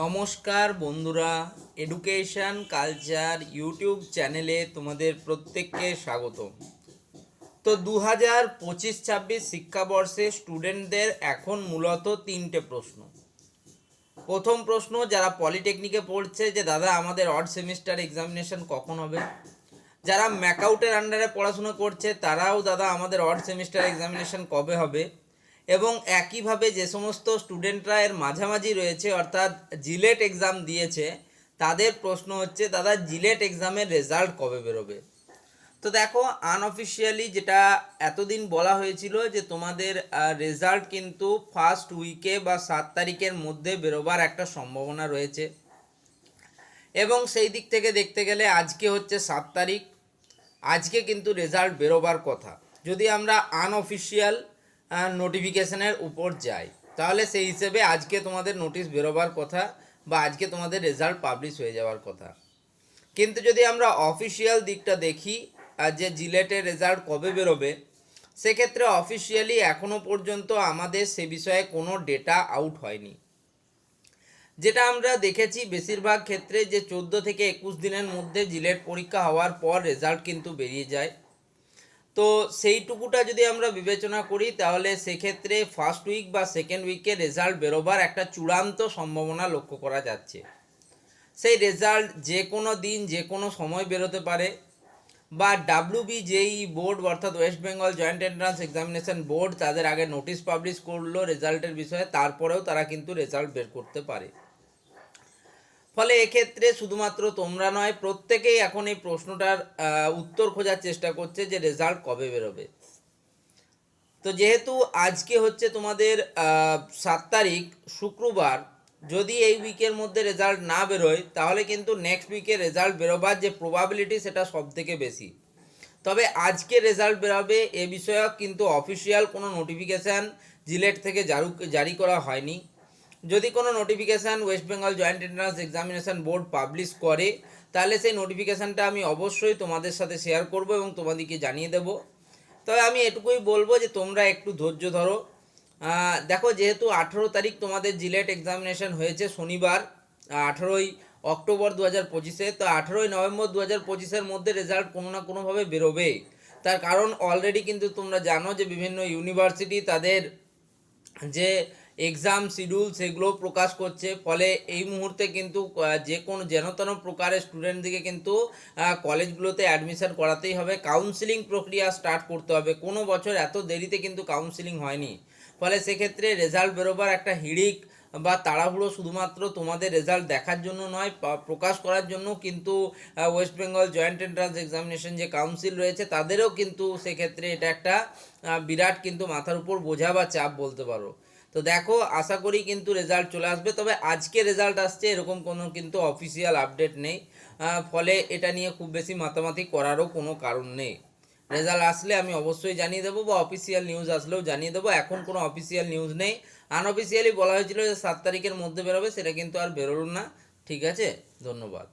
নমস্কার বন্ধুরা education culture YouTube চ্যানেলে তোমাদের প্রত্যেককে স্বাগত তো দু হাজার পঁচিশ ছাব্বিশ শিক্ষাবর্ষে স্টুডেন্টদের এখন মূলত তিনটে প্রশ্ন। প্রথম প্রশ্ন, যারা পলিটেকনিকে পড়ছে যে, দাদা, আমাদের অড সেমিস্টার এক্সামিনেশন কখন হবে? যারা ম্যাকআউটের আন্ডারে পড়াশোনা করছে, তারাও, দাদা, আমাদের অড সেমিস্টার এক্সামিনেশন কবে হবে? এবং একইভাবে যে সমস্ত স্টুডেন্টরা এর মাঝামাঝি রয়েছে, অর্থাৎ জিলেট এক্সাম দিয়েছে, তাদের প্রশ্ন হচ্ছে, দাদা, জিলেট এক্সামের রেজাল্ট কবে বেরোবে? তো দেখো আনঅফিসিয়ালি যেটা এতদিন বলা হয়েছিল যে তোমাদের রেজাল্ট কিন্তু ফার্স্ট উইকে বা সাত তারিখের মধ্যে বেরোবার একটা সম্ভাবনা রয়েছে। এবং সেই দিক থেকে দেখতে গেলে আজকে হচ্ছে সাত তারিখ। আজকে কিন্তু রেজাল্ট বেরোবার কথা। যদি আমরা আনঅফিসিয়াল নোটিফিকেশনের উপর যাই তাহলে সেই হিসেবে আজকে তোমাদের নোটিশ বেরোবার কথা বা আজকে তোমাদের রেজাল্ট পাবলিশ হয়ে যাওয়ার কথা। কিন্তু যদি আমরা অফিসিয়াল দিকটা দেখি যে জিলেটের রেজাল্ট কবে বেরোবে, সেক্ষেত্রে অফিসিয়ালি এখনও পর্যন্ত আমাদের সে বিষয়ে কোনো ডেটা আউট হয়নি। যেটা আমরা দেখেছি বেশিরভাগ ক্ষেত্রে যে চোদ্দ থেকে একুশ দিনের মধ্যে জিলেট পরীক্ষা হওয়ার পর রেজাল্ট কিন্তু বেরিয়ে যায়। তো সেইটুকুটা যদি আমরা বিবেচনা করি, তাহলে সেক্ষেত্রে ফার্স্ট উইক বা সেকেন্ড উইকে রেজাল্ট বেরোবার একটা চূড়ান্ত সম্ভাবনা লক্ষ্য করা যাচ্ছে। সেই রেজাল্ট যে কোনো দিন, যে কোনো সময় বেরোতে পারে বা ডাব্লিউবি জেই বোর্ড অর্থাৎ West Bengal joint entrance examination board তাদের আগে নোটিশ পাবলিশ করল রেজাল্টের বিষয়ে, তারপরেও তারা কিন্তু রেজাল্ট বের করতে পারে। ফলে এক্ষেত্রে শুধুমাত্র তোমরা নয়, প্রত্যেকেই এখন এই প্রশ্নটার উত্তর খোঁজার চেষ্টা করছে যে রেজাল্ট কবে বেরোবে। তো যেহেতু আজকে হচ্ছে তোমাদের সাত তারিখ, শুক্রবার, যদি এই উইকের মধ্যে রেজাল্ট না বেরোয়, তাহলে কিন্তু নেক্সট উইকে রেজাল্ট বেরোবার যে প্রবাবিলিটি সেটা সব থেকে বেশি। তবে আজকে রেজাল্ট বেরোবে এ বিষয়ক কিন্তু অফিসিয়াল কোনো নোটিফিকেশান জিলেট থেকে জারু জারি করা হয়নি। যদি কোনো notification West Bengal joint entrance examination board publish করে, তাহলে সেই নোটিফিকেশানটা আমি অবশ্যই তোমাদের সাথে শেয়ার করব এবং তোমাদেরকে জানিয়ে দেব। তবে আমি এটুকুই বলব যে তোমরা একটু ধৈর্য ধরো। দেখো যেহেতু আঠেরো তারিখ তোমাদের জিলেট এক্সামিনেশন হয়েছে শনিবার আঠেরোই অক্টোবর দু হাজার পঁচিশে, তো আঠেরোই নভেম্বর দু হাজার পঁচিশের মধ্যে রেজাল্ট কোনো না কোনোভাবে বেরোবে। তার কারণ অলরেডি কিন্তু তোমরা জানো যে বিভিন্ন ইউনিভার্সিটি তাদের যে এক্সাম শিডিউল সেগুলো প্রকাশ করছে। ফলে এই মুহূর্তে কিন্তু যে কোনো যেন তেন প্রকারের স্টুডেন্টদিকে কিন্তু কলেজগুলোতে অ্যাডমিশন করাতেই হবে। কাউন্সিলিং প্রক্রিয়া স্টার্ট করতে হবে। কোনো বছর এত দেরিতে কিন্তু কাউন্সিলিং হয়নি। ফলে সেক্ষেত্রে রেজাল্ট বেরোবার একটা হিড়িক বা তাড়াহুড়ো শুধুমাত্র তোমাদের রেজাল্ট দেখার জন্য নয় প্রকাশ করার জন্য কিন্তু West Bengal joint entrance examination যে কাউন্সিল রয়েছে, তাদেরও কিন্তু সেক্ষেত্রে এটা একটা বিরাট কিন্তু মাথার উপর বোঝা বা চাপ বলতে পারো। তো দেখো, আশা করি কিন্তু রেজাল্ট চলে আসবে। তবে আজকে রেজাল্ট আসছে, এরকম কোনো কিন্তু অফিসিয়াল আপডেট নেই। ফলে এটা নিয়ে খুব বেশি মাতামাতি করারও কোনো কারণ নেই। রেজাল্ট আসলে আমি অবশ্যই জানিয়ে দেবো বা অফিসিয়াল নিউজ আসলেও জানিয়ে দেবো। এখন কোনো অফিসিয়াল নিউজ নেই। আনঅফিসিয়ালি বলা হয়েছিল যে সাত তারিখের মধ্যে বেরোবে, সেটা কিন্তু আর বেরোলো না। ঠিক আছে? ধন্যবাদ।